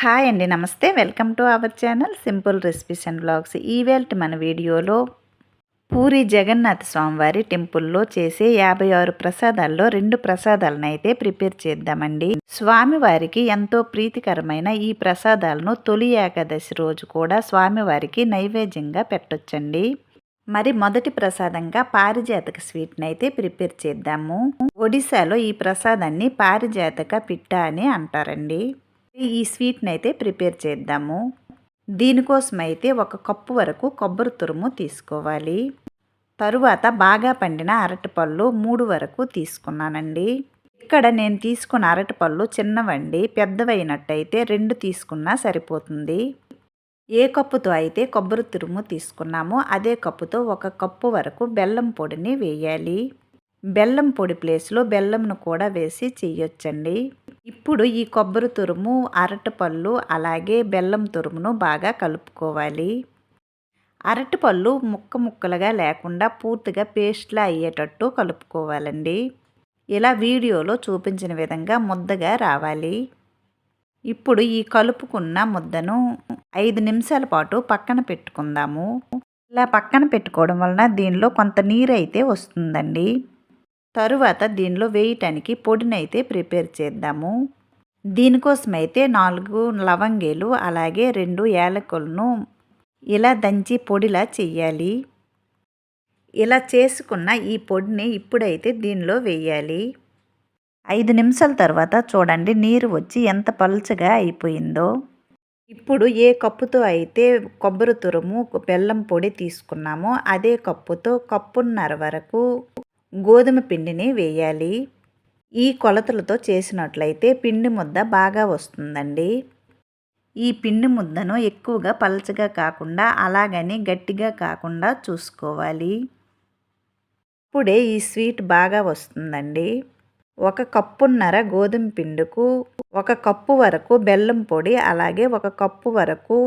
Hi అండి నమస్తే. Welcome to our channel simple recipes and blogs ఈవేల్ట్ మన వీడియోలో పూరి జగన్నాథ స్వామివారి టెంపుల్లో చేసే యాభై ఆరు ప్రసాదాల్లో రెండు ప్రసాదాలను అయితే ప్రిపేర్ చేద్దామండి. స్వామివారికి ఎంతో ప్రీతికరమైన ఈ ప్రసాదాలను తొలి ఏకాదశి రోజు కూడా స్వామివారికి నైవేద్యంగా పెట్టొచ్చండి. మరి మొదటి ప్రసాదంగా పారిజాతక స్వీట్ని అయితే ప్రిపేర్ చేద్దాము. ఒడిశాలో ఈ ప్రసాదాన్ని పారిజాతక పిట్ట అని అంటారండి. ఈ స్వీట్ని అయితే ప్రిపేర్ చేద్దాము. దీనికోసం అయితే ఒక కప్పు వరకు కొబ్బరి తురుము తీసుకోవాలి. తరువాత బాగా పండిన అరటిపళ్ళు మూడు వరకు తీసుకున్నానండి. ఇక్కడ నేను తీసుకున్న అరటిపళ్ళు చిన్నవండి పెద్దవైనట్టయితే రెండు తీసుకున్నా సరిపోతుంది. ఏ కప్పుతో అయితే కొబ్బరి తురుము తీసుకున్నామో అదే కప్పుతో ఒక కప్పు వరకు బెల్లం పొడిని వేయాలి. బెల్లం పొడి ప్లేస్లో బెల్లంను కూడా వేసి చేయొచ్చండి. ఇప్పుడు ఈ కొబ్బరి తురుము అరటిపళ్ళు అలాగే బెల్లం తురుమును బాగా కలుపుకోవాలి. అరటిపళ్ళు ముక్క ముక్కలుగా లేకుండా పూర్తిగా పేస్ట్లా అయ్యేటట్టు కలుపుకోవాలండి. ఇలా వీడియోలో చూపించిన విధంగా ముద్దగా రావాలి. ఇప్పుడు ఈ కలుపుకున్న ముద్దను ఐదు నిమిషాల పాటు పక్కన పెట్టుకుందాము. ఇలా పక్కన పెట్టుకోవడం వలన దీనిలో కొంత నీరు అయితే వస్తుందండి. తరువాత దీనిలో వేయటానికి పొడినైతే ప్రిపేర్ చేద్దాము. దీనికోసమైతే నాలుగు లవంగేలు అలాగే రెండు యాలకులను ఇలా దంచి పొడిలా చెయ్యాలి. ఇలా చేసుకున్న ఈ పొడిని ఇప్పుడైతే దీనిలో వేయాలి. ఐదు నిమిషాల తర్వాత చూడండి నీరు వచ్చి ఎంత పలుచగా అయిపోయిందో. ఇప్పుడు ఏ కప్పుతో అయితే కొబ్బరి తురుము బెల్లం పొడి తీసుకున్నామో అదే కప్పుతో కప్పున్నర వరకు గోధుమ పిండిని వేయాలి. ఈ కొలతలతో చేసినట్లయితే పిండి ముద్ద బాగా వస్తుందండి. ఈ పిండి ముద్దను ఎక్కువగా పలచగా కాకుండా అలాగని గట్టిగా కాకుండా చూసుకోవాలి. ఇప్పుడే ఈ స్వీట్ బాగా వస్తుందండి. ఒక కప్పున్నర గోధుమ పిండుకు ఒక కప్పు వరకు బెల్లం పొడి అలాగే ఒక కప్పు వరకు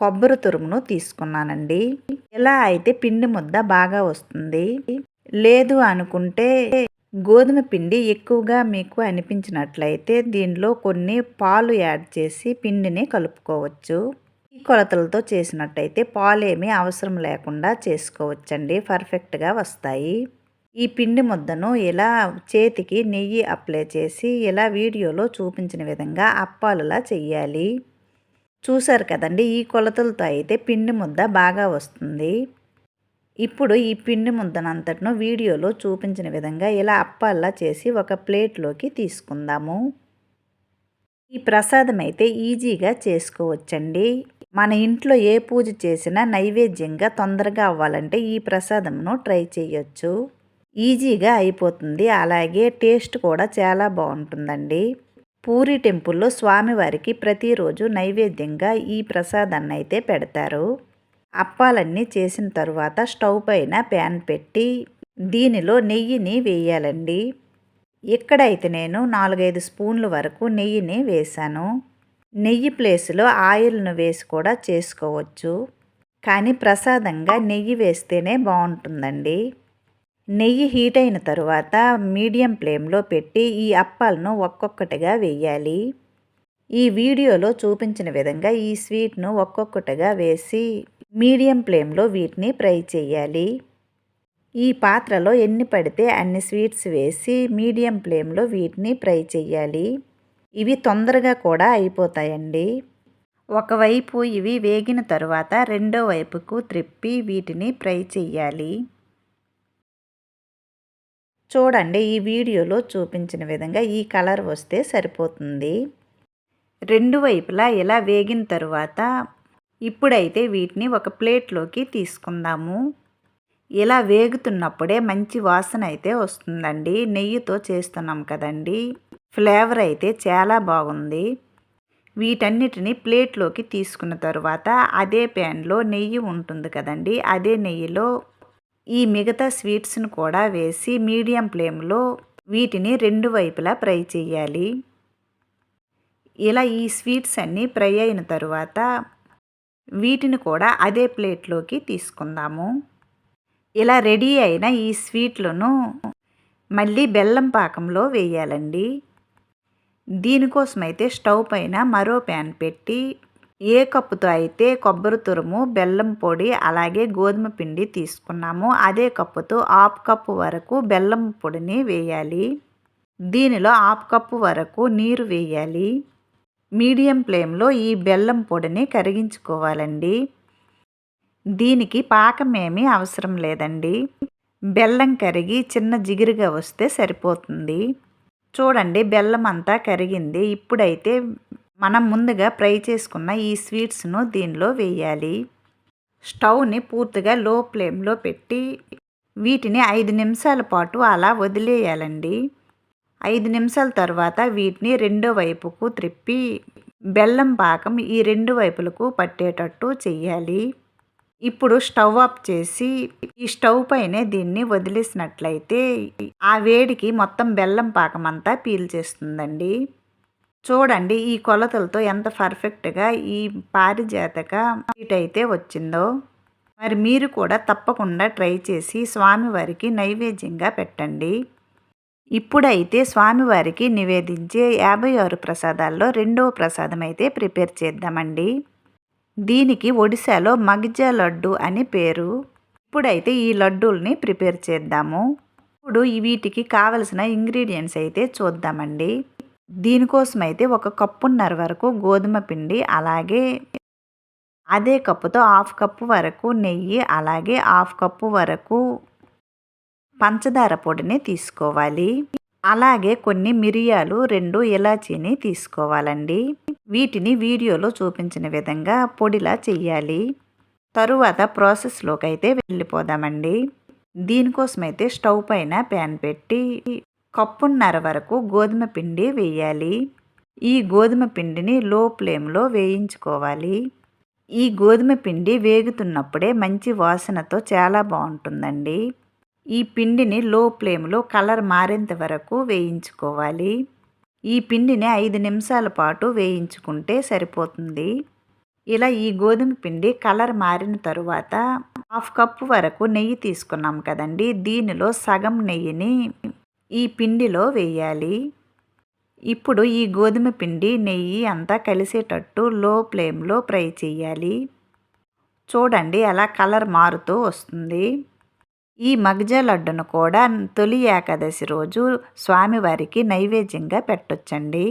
కొబ్బరి తురుమును తీసుకున్నానండి. ఇలా అయితే పిండి ముద్ద బాగా వస్తుంది లేదు అనుకుంటే గోధుమ పిండి ఎక్కువగా మీకు అనిపించినట్లయితే దీనిలో కొన్ని పాలు యాడ్ చేసి పిండిని కలుపుకోవచ్చు. ఈ కొలతలతో చేసినట్టయితే పాలు అవసరం లేకుండా చేసుకోవచ్చండి. పర్ఫెక్ట్గా వస్తాయి. ఈ పిండి ముద్దను ఇలా చేతికి నెయ్యి అప్లై చేసి ఇలా వీడియోలో చూపించిన విధంగా అప్పాలులా చెయ్యాలి. చూశారు కదండి ఈ కొలతలతో అయితే పిండి ముద్ద బాగా వస్తుంది. ఇప్పుడు ఈ పిండి ముద్దనంతటిను వీడియోలో చూపించిన విధంగా ఇలా అప్పాల్లా చేసి ఒక ప్లేట్లోకి తీసుకుందాము. ఈ ప్రసాదం అయితే ఈజీగా చేసుకోవచ్చండి. మన ఇంట్లో ఏ పూజ చేసినా నైవేద్యంగా తొందరగా అవ్వాలంటే ఈ ప్రసాదంను ట్రై చేయొచ్చు. ఈజీగా అయిపోతుంది. అలాగే టేస్ట్ కూడా చాలా బాగుంటుందండి. పూరి టెంపుల్లో స్వామివారికి ప్రతిరోజు నైవేద్యంగా ఈ ప్రసాదాన్ని అయితే పెడతారు. అప్పాలన్నీ చేసిన తరువాత స్టవ్ పైన ప్యాన్ పెట్టి దీనిలో నెయ్యిని వేయాలండి. ఇక్కడైతే నేను నాలుగైదు స్పూన్ల వరకు నెయ్యిని వేశాను. నెయ్యి ప్లేస్లో ఆయిల్ను వేసి కూడా చేసుకోవచ్చు. కానీ ప్రసాదంగా నెయ్యి వేస్తేనే బాగుంటుందండి. నెయ్యి హీట్ అయిన తరువాత మీడియం ఫ్లేమ్లో పెట్టి ఈ అప్పాలను ఒక్కొక్కటిగా వేయాలి. ఈ వీడియోలో చూపించిన విధంగా ఈ స్వీట్ను ఒక్కొక్కటిగా వేసి మీడియం ఫ్లేమ్లో వీటిని ఫ్రై చేయాలి. ఈ పాత్రలో ఎన్ని పడితే అన్ని స్వీట్స్ వేసి మీడియం ఫ్లేమ్లో వీటిని ఫ్రై చేయాలి. ఇవి తొందరగా కూడా అయిపోతాయండి. ఒకవైపు ఇవి వేగిన తరువాత రెండో వైపుకు త్రిప్పి వీటిని ఫ్రై చేయాలి. చూడండి ఈ వీడియోలో చూపించిన విధంగా ఈ కలర్ వస్తే సరిపోతుంది. రెండు వైపులా ఇలా వేగిన తరువాత ఇప్పుడైతే వీటిని ఒక ప్లేట్లోకి తీసుకుందాము. ఇలా వేగుతున్నప్పుడే మంచి వాసన అయితే వస్తుందండి. నెయ్యితో చేస్తున్నాం కదండి. ఫ్లేవర్ అయితే చాలా బాగుంది. వీటన్నిటిని ప్లేట్లోకి తీసుకున్న తర్వాత అదే ప్యాన్లో నెయ్యి ఉంటుంది కదండి. అదే నెయ్యిలో ఈ మిగతా స్వీట్స్ను కూడా వేసి మీడియం ఫ్లేమ్లో వీటిని రెండు వైపులా ఫ్రై చేయాలి. ఇలా ఈ స్వీట్స్ అన్నీ ఫ్రై అయిన తరువాత వీటిని కూడా అదే ప్లేట్లోకి తీసుకుందాము. ఇలా రెడీ అయిన ఈ స్వీట్లను మళ్ళీ బెల్లం పాకంలో వేయాలండి. దీనికోసమైతే స్టవ్ పైన మరో ప్యాన్ పెట్టి ఏ కప్పుతో అయితే కొబ్బరి తురుము బెల్లం పొడి అలాగే గోధుమ పిండి తీసుకున్నామో అదే కప్పుతో హాఫ్ కప్పు వరకు బెల్లం పొడిని వేయాలి. దీనిలో హాఫ్ కప్పు వరకు నీరు వేయాలి. మీడియం ఫ్లేమ్లో ఈ బెల్లం పొడిని కరిగించుకోవాలండి. దీనికి పాకం ఏమీ అవసరం లేదండి. బెల్లం కరిగి చిన్న జిగురుగా వస్తే సరిపోతుంది. చూడండి బెల్లం అంతా కరిగింది. ఇప్పుడైతే మనం ముందుగా ఫ్రై చేసుకున్న ఈ స్వీట్స్ను దీనిలో వేయాలి. స్టవ్ని పూర్తిగా లో ఫ్లేమ్లో పెట్టి వీటిని ఐదు నిమిషాల పాటు అలా వదిలేయాలండి. ఐదు నిమిషాల తర్వాత వీటిని రెండో వైపుకు త్రిప్పి బెల్లం పాకం ఈ రెండు వైపులకు పట్టేటట్టు చెయ్యాలి. ఇప్పుడు స్టవ్ ఆఫ్ చేసి ఈ స్టవ్ పైనే దీన్ని వదిలేసినట్లయితే ఆ వేడికి మొత్తం బెల్లం పాకం అంతా పీల్చేస్తుందండి చూడండి ఈ కొలతలతో ఎంత పర్ఫెక్ట్గా ఈ పారిజాతక అయితే వచ్చిందో. మరి మీరు కూడా తప్పకుండా ట్రై చేసి స్వామివారికి నైవేద్యంగా పెట్టండి. ఇప్పుడైతే స్వామివారికి నివేదించే యాభై ఆరు ప్రసాదాల్లో రెండవ ప్రసాదం అయితే ప్రిపేర్ చేద్దామండి. దీనికి ఒడిశాలో మగ్జా లడ్డు అని పేరు. ఇప్పుడైతే ఈ లడ్డూల్ని ప్రిపేర్ చేద్దాము. ఇప్పుడు వీటికి కావలసిన ఇంగ్రీడియంట్స్ అయితే చూద్దామండి. దీనికోసం అయితే ఒక కప్పున్నర వరకు గోధుమ పిండి అలాగే అదే కప్పుతో హాఫ్ కప్పు వరకు నెయ్యి అలాగే హాఫ్ కప్పు వరకు పంచదార పొడిని తీసుకోవాలి. అలాగే కొన్ని మిరియాలు రెండు ఇలాచీని తీసుకోవాలండి. వీటిని వీడియోలో చూపించిన విధంగా పొడిలా చెయ్యాలి. తరువాత ప్రాసెస్లోకి అయితే వెళ్ళిపోదామండి. దీనికోసమైతే స్టవ్ పైన ప్యాన్ పెట్టి కప్పున్నర వరకు గోధుమ పిండి వేయాలి. ఈ గోధుమ పిండిని లో ఫ్లేమ్లో వేయించుకోవాలి. ఈ గోధుమ పిండి వేగుతున్నప్పుడే మంచి వాసనతో చాలా బాగుంటుందండి. ఈ పిండిని లో ఫ్లేమ్లో కలర్ మారేంత వరకు వేయించుకోవాలి. ఈ పిండిని ఐదు నిమిషాల పాటు వేయించుకుంటే సరిపోతుంది. ఇలా ఈ గోధుమ పిండి కలర్ మారిన తరువాత హాఫ్ కప్పు వరకు నెయ్యి తీసుకున్నాం కదండి దీనిలో సగం నెయ్యిని ఈ పిండిలో వేయాలి. ఇప్పుడు ఈ గోధుమ పిండి నెయ్యి అంతా కలిసేటట్టు లో ఫ్లేమ్లో ఫ్రై చేయాలి. చూడండి అలా కలర్ మారుతూ వస్తుంది. ఈ మగ్జ లడ్డును కూడా తొలి ఏకాదశి రోజు స్వామివారికి నైవేద్యంగా పెట్టొచ్చండి.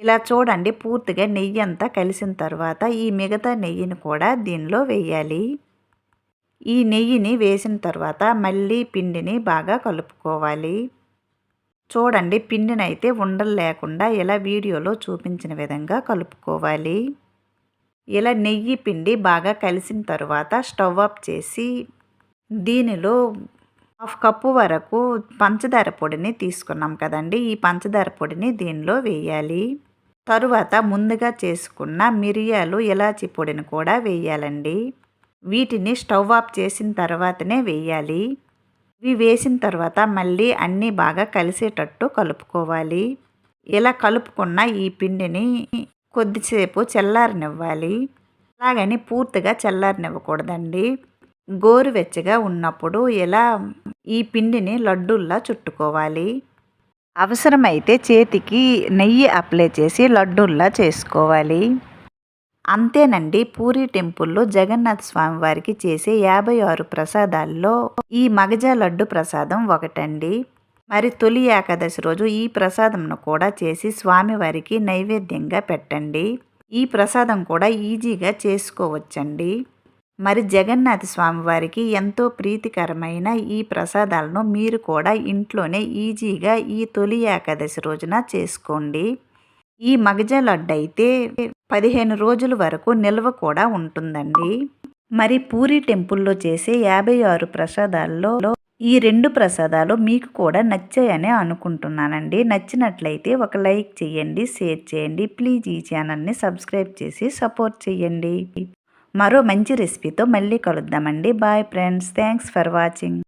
ఇలా చూడండి పూర్తిగా నెయ్యి అంతా కలిసిన తర్వాత ఈ మిగతా నెయ్యిని కూడా దీనిలో వేయాలి. ఈ నెయ్యిని వేసిన తర్వాత మళ్ళీ పిండిని బాగా కలుపుకోవాలి. చూడండి పిండిని అయితే ఉండలు లేకుండా ఇలా వీడియోలో చూపించిన విధంగా కలుపుకోవాలి. ఇలా నెయ్యి పిండి బాగా కలిసిన తర్వాత స్టవ్ ఆఫ్ చేసి దీనిలో హాఫ్ కప్పు వరకు పంచదార పొడిని తీసుకున్నాం కదండి. ఈ పంచదార పొడిని దీనిలో వేయాలి. తరువాత ముందుగా చేసుకున్న మిరియాలు ఇలాచి పొడిని కూడా వేయాలండి. వీటిని స్టవ్ ఆఫ్ చేసిన తర్వాతనే వేయాలి. ఇవి వేసిన తర్వాత మళ్ళీ అన్నీ బాగా కలిసేటట్టు కలుపుకోవాలి. ఇలా కలుపుకున్న ఈ పిండిని కొద్దిసేపు చల్లారనివ్వాలి. అలాగని పూర్తిగా చల్లారనివ్వకూడదండి. గోరువెచ్చగా ఉన్నప్పుడు ఇలా ఈ పిండిని లడ్డూల్లా చుట్టుకోవాలి? అవసరమైతే చేతికి నెయ్యి అప్లై చేసి లడ్డూల్లా చేసుకోవాలి. అంతేనండి పూరి టెంపుల్లో జగన్నాథ్ స్వామి వారికి చేసే యాభై ఆరు ప్రసాదాల్లో ఈ మగజ లడ్డు ప్రసాదం ఒకటండి. మరి తొలి ఏకాదశి రోజు ఈ ప్రసాదంను కూడా చేసి స్వామివారికి నైవేద్యంగా పెట్టండి. ఈ ప్రసాదం కూడా ఈజీగా చేసుకోవచ్చండి. మరి జగన్నాథ స్వామివారికి ఎంతో ప్రీతికరమైన ఈ ప్రసాదాలను మీరు కూడా ఇంట్లోనే ఈజీగా ఈ తొలి ఏకాదశి రోజున చేసుకోండి. ఈ మగజ లడ్డు అయితే పదిహేను రోజుల వరకు నిల్వ కూడా ఉంటుందండి. మరి పూరి టెంపుల్లో చేసే యాభై ఆరు ప్రసాదాల్లో ఈ రెండు ప్రసాదాలు మీకు కూడా నచ్చాయని అనుకుంటున్నానండి. నచ్చినట్లయితే ఒక లైక్ చేయండి షేర్ చేయండి. ప్లీజ్ ఈ ఛానల్ని సబ్స్క్రైబ్ చేసి సపోర్ట్ చేయండి. మరో మంచి రెసిపీతో మళ్ళీ కలుద్దామండి. Bye friends thanks for watching